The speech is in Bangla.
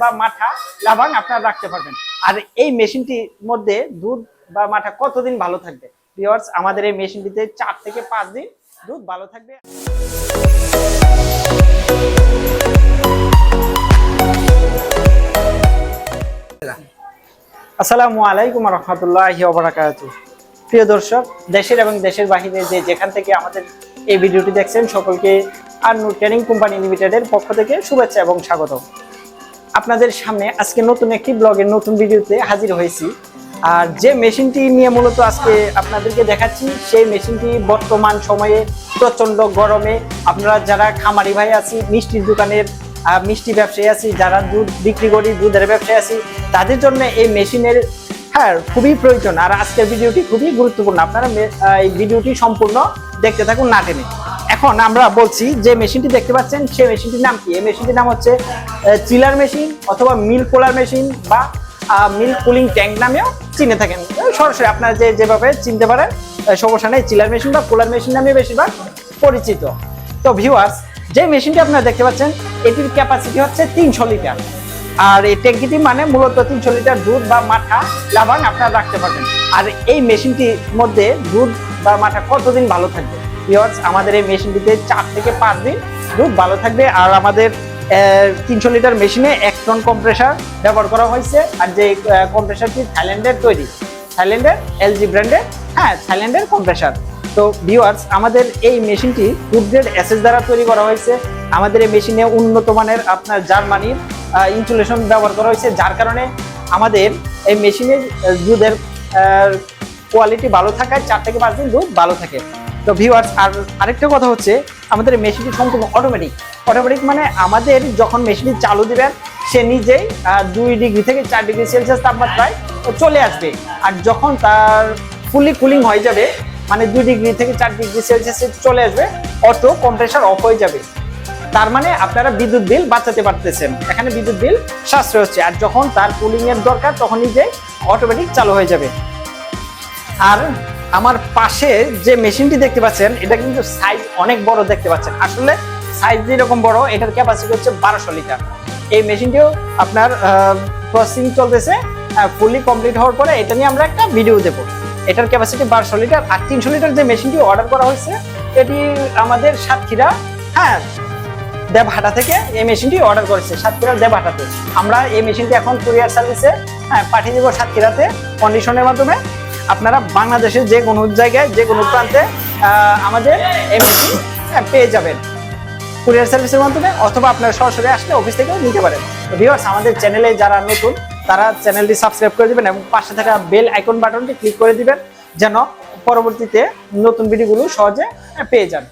বা মাথা লাভাং আপনারা রাখতে পারবেন। আর এই মেশিনটির মধ্যে দুধ বা মাঠা কতদিন ভালো থাকবে? ভিউয়ার্স আমাদের এই মেশিনটিতে চার থেকে পাঁচ দিন দুধ ভালো থাকবে। আসসালামু আলাইকুম রহমতুল্লাহ ওবরাকাতু প্রিয় দর্শক, দেশের এবং দেশের বাহিরে যে যেখান থেকে আমাদের এই ভিডিওটি দেখছেন, সকলকে আন্নু ট্রেনিং কোম্পানি লিমিটেডের পক্ষ থেকে শুভেচ্ছা এবং স্বাগত আপনাদের সামনে আজকে নতুন একটি ব্লগের নতুন ভিডিওতে হাজির হয়েছি। আর যে মেশিনটি নিয়ে মূলত আজকে আপনাদেরকে দেখাচ্ছি, সেই মেশিনটি বর্তমান সময়ে প্রচণ্ড গরমে। আপনারা যারা খামারি ভাই আছি, মিষ্টির দোকানের মিষ্টি ব্যবসায়ী আছি, যারা দুধ বিক্রি করি, দুধের ব্যবসায়ী আছি, তাদের জন্য এই মেশিনের হ্যাঁ খুবই প্রয়োজন। আর আজকের ভিডিওটি খুবই গুরুত্বপূর্ণ। আপনারা এই ভিডিওটি সম্পূর্ণ দেখতে থাকুন, না টেনে। এখন আমরা বলছি যে মেশিনটি দেখতে পাচ্ছেন সেই মেশিনটির নাম কি? এই মেশিনটির নাম হচ্ছে চিলার মেশিন অথবা মিল কোলার মেশিন বা মিল কুলিং ট্যাঙ্ক নামেও চিনে থাকেন। সরাসরি আপনারা যে, যেভাবে চিনতে পারেন সমস্যা নেই, চিলার মেশিন বা কুলার মেশিন নামে বেশিরভাগ পরিচিত। তো ভিউয়ার্স যে মেশিনটি আপনারা দেখতে পাচ্ছেন, এটির ক্যাপাসিটি হচ্ছে তিনশো লিটার। আর এই ট্যাঙ্কিটি মানে মূলত তিনশো লিটার দুধ বা মাঠা লাভান আপনারা রাখতে পারবেন। আর এই মেশিনটির মধ্যে দুধ বা মাঠা কতদিন ভালো থাকবে? ভিউয়ার্স আমাদের এই মেশিনটিতে চার থেকে পাঁচ দিন দুধ ভালো থাকবে। আর আমাদের তিনশো লিটার মেশিনে এক টন কম্প্রেসার ব্যবহার করা হয়েছে। আর যে কম্প্রেসারটি থাইল্যান্ডের তৈরি থাইল্যান্ডের এলজি ব্র্যান্ডের হ্যাঁ থাইল্যান্ডের কম্প্রেসার তো ভিউয়ার্স আমাদের এই মেশিনটি ফুড গ্রেড দ্বারা তৈরি করা হয়েছে। আমাদের এই মেশিনে উন্নত মানের আপনার জার্মানির ইনসুলেশন ব্যবহার করা হয়েছে। যার কারণে আমাদের এই মেশিনের দুধের কোয়ালিটি ভালো থাকায় চার থেকে পাঁচ দিন দুধ ভালো থাকে। তো ভিউয়ার্স আর আরেকটা কথা হচ্ছে, আমাদের মেশিনটি সম্পূর্ণ অটোমেটিক অটোমেটিক মানে আমাদের যখন মেশিনটি চালু দিবেন, সে নিজেই দুই ডিগ্রি থেকে চার ডিগ্রি সেলসিয়াস তাপমাত্রায় চলে আসবে। আর যখন তার ফুলি কুলিং হয়ে যাবে মানে দুই ডিগ্রি থেকে চার ডিগ্রি সেলসিয়াসে চলে আসবে, অটো কম্প্রেসার অফ হয়ে যাবে। তার মানে আপনারা বিদ্যুৎ বিল বাঁচাতে পারতেছেন। এখানে বিদ্যুৎ বিল সাশ্রয় হচ্ছে। আর যখন তার কুলিং এর দরকার তখন নিজে অটোমেটিক চালু হয়ে যাবে। আর আমার পাশে যে মেশিনটি দেখতে পাচ্ছেন, এটা কিন্তু সাইজ অনেক বড় দেখতে পাচ্ছেন। আসলে সাইজ যেরকম বড়, এটার ক্যাপাসিটি হচ্ছে বারোশো লিটার এই মেশিনটিও আপনার প্রসেসিং চলতেছে ফুলি কমপ্লিট হওয়ার পরে এটা নিয়ে আমরা একটা ভিডিও দেবো। এটার ক্যাপাসিটি বারোশো লিটার আর তিনশো লিটার যে মেশিনটি অর্ডার করা হয়েছে, এটি আমাদের সাতক্ষীরা হ্যাঁ দেবহাটা থেকে এই মেশিনটি অর্ডার করেছে, সাতক্ষীরার দেবহাটাতে। আমরা এই মেশিনটি এখন কুরিয়ার সার্ভিসে হ্যাঁ পাঠিয়ে দেবো সাতক্ষীরাতে কন্ডিশনের মাধ্যমে। আপনারা বাংলাদেশের যে কোনো জায়গায় যে কোনো প্রান্তে আমাদের এমএসি হ্যাঁ, পেয়ে যাবেন। কুরিয়ার সার্ভিসের মাধ্যমে অথবা আপনারা সরাসরি আসলে অফিস থেকেও নিতে পারেন। ভিওর্স আমাদের চ্যানেলে যারা নতুন তারা চ্যানেলটি সাবস্ক্রাইব করে দিবেন এবং পাশে থাকা বেল আইকন বাটনটি ক্লিক করে দিবেন যেন পরবর্তীতে নতুন ভিডিওগুলো সহজে পেয়ে যান।